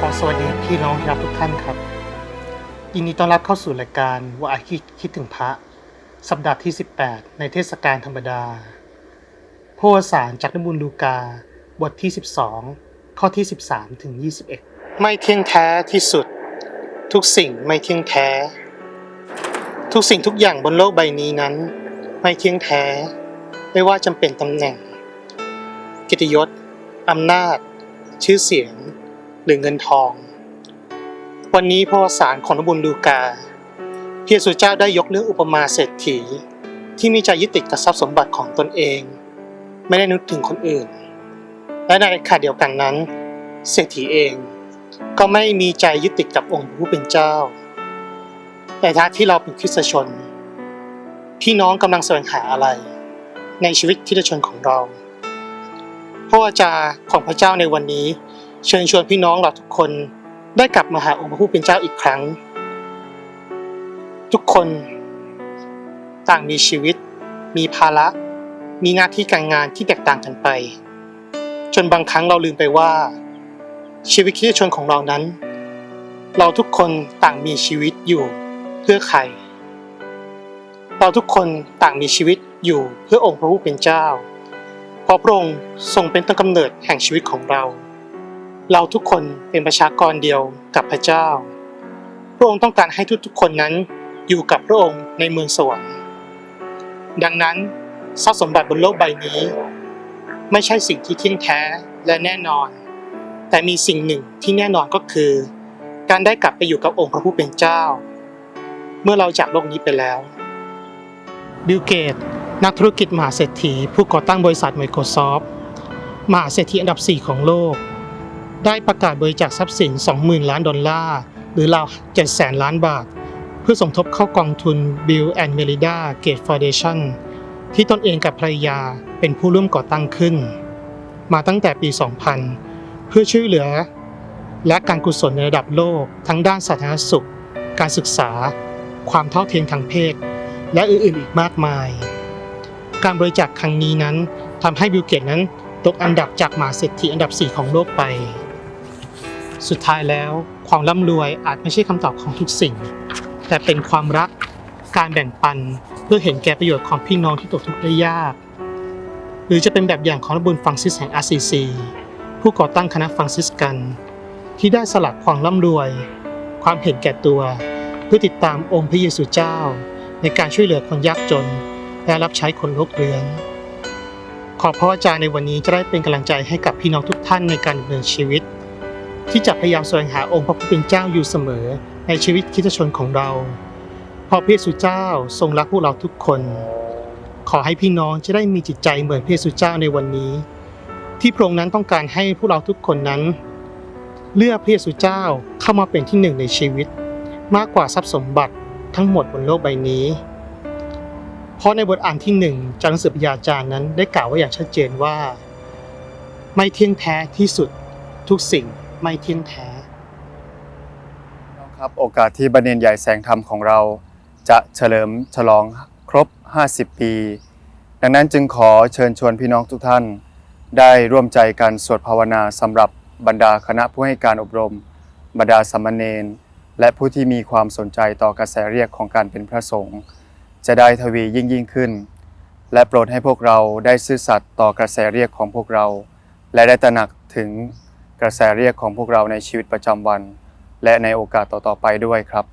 ขอสวัสดีพี่น้องที่รักทุกท่านครับ ยินดีต้อนรับเข้าสู่รายการว่าอาคิดคิดถึงพระ สัปดาห์ที่ 18 ในเทศกาลธรรมดาพระวสารจากนบุญลูกา บทที่ 12 ข้อที่ 13 ถึง 21 ไม่เที่ยงแท้ที่สุด ทุกสิ่งไม่เที่ยงแท้ ทุกสิ่งทุกอย่างบนโลกใบนี้นั้น ไม่เที่ยงแท้ ไม่ว่าจำเป็นตำแหน่ง กิตยศอำนาจ ชื่อเสียง หรือเงินทอง วันนี้พระวสารของนบุญลูกาพระเยซูเจ้าได้ยกเรื่องอุปมาเศรษฐี ที่มีใจยึดติดกับทรัพย์สมบัติของตนเอง ไม่ได้นึกถึงคนอื่น และในขณะเดียวกันนั้น เศรษฐีเองก็ไม่มีใจยึดติดกับองค์ผู้เป็นเจ้า แต่ถ้าที่เราเป็นคริสตชน พี่น้องกำลังแสวงหาอะไร ในชีวิตคริสตชนของเราพระวจารย์ของพระเจ้าในวันนี้ เชิญชวนพี่น้องเราทุกคนได้กลับมาหาองค์พระผู้เป็นเจ้าอีกครั้ง ทุกคนต่างมีชีวิต มีภาระ มีหน้าที่การงานที่แตกต่างกันไป จนบางครั้งเราลืมไปว่า ชีวิตคริสชนของเรานั้น เราทุกคนต่างมีชีวิตอยู่เพื่อใคร เราทุกคนต่างมีชีวิตอยู่เพื่อองค์พระผู้เป็นเจ้า เพราะพระองค์ทรงเป็นต้นกำเนิดแห่งชีวิตของเรา เราทุกคนเป็นประชากรเดียวกับพระเจ้า พระองค์ต้องการให้ทุกๆคนนั้นอยู่กับพระองค์ในเมืองสวรรค์ ดังนั้นทรัพย์สมบัติบนโลกใบนี้ ไม่ใช่สิ่งที่เที่ยงแท้และแน่นอน แต่มีสิ่งหนึ่งที่แน่นอนก็คือ การได้กลับไปอยู่กับองค์พระผู้เป็นเจ้า เมื่อเราจากโลกนี้ไปแล้วบิลเกตนักธุรกิจมหาเศรษฐี ผู้ก่อตั้งบริษัท Microsoft มหาเศรษฐีอันดับ 4 ของโลก ได้ประกาศบริจาคทรัพย์สิน 20,000 ล้านดอลลาร์ หรือราว700,000 ล้านบาท เพื่อสมทบเข้ากองทุน Bill and Melinda Gates Foundation ที่ตนเองกับภรรยาเป็นผู้ร่วมก่อตั้งขึ้น มาตั้งแต่ปี 2000 เพื่อช่วยเหลือ และการกุศลในระดับโลก ทั้งด้านสาธารณสุข การศึกษา ความเท่าเทียมทางเพศ และอื่นๆอีกมากมาย การบริจาคครั้งนี้นั้นทำให้บิลเกตนั้นตกอันดับจากมหาเศรษฐีอันดับ 4 ของโลกไป สุดท้ายแล้วความร่ำรวยอาจไม่ใช่คำตอบของทุกสิ่ง แต่เป็นความรักการแบ่งปันเพื่อเห็นแก่ประโยชน์ของพี่น้องที่ตกทุกข์ได้ยาก หรือจะเป็นแบบอย่างของระบุญฟังซิสแห่งอาซีซีผู้ก่อตั้งคณะฟังซิสกัน ที่ได้สลัดความร่ำรวย ความเห็นแก่ตัว เพื่อติดตามองค์พระเยซูเจ้า ในการช่วยเหลือคนยากจน และรับใช้คนโรคเรื้อนขอพระวจาในวันนี้จะได้เป็นกำลังใจให้กับพี่น้องทุกท่านในการดำเนินชีวิต ที่จะพยายามแสวงหาองค์พระผู้เป็นเจ้าอยู่เสมอในชีวิตคิตชนของเราเพราะพระเยซูเจ้าทรงรักพวกเราทุกคน ขอให้พี่น้องจะได้มีจิตใจเหมือนพระเยซูเจ้าในวันนี้ ที่พระองค์นั้นต้องการให้พวกเราทุกคนนั้น เลือกพระเยซูเจ้าเข้ามาเป็นที่หนึ่งในชีวิต มากกว่าทรัพย์สมบัติทั้งหมดบนโลกใบนี้ เพราะในบทอ่านที่หนึ่งจากหนังสือพยาจารย์นั้นได้กล่าวไว้อย่างชัดเจนว่า ไม่เที่ยงแท้ที่สุดทุกสิ่ง ไม่เที่ยงแท้ครับโอกาสที่บันเนนใหญ่แสงธรรมของเราจะเฉลิมฉลองครบ 50 ปี ดังนั้นจึงขอเชิญชวนพี่น้องทุกท่าน ได้ร่วมใจกันสวดภาวนาสำหรับบรรดาคณะผู้ให้การอบรม บรรดาสามเณรและผู้ที่มีความสนใจต่อกระแสเรียกของการเป็นพระสงฆ์จะได้ทวียิ่งยิ่งขึ้น และโปรดให้พวกเราได้ซื่อสัตย์ต่อกระแสเรียกของพวกเรา และได้ตระหนักถึง กระแสเรียกของพวกเราในชีวิตประจำวัน และในโอกาสต่อๆไปด้วยครับ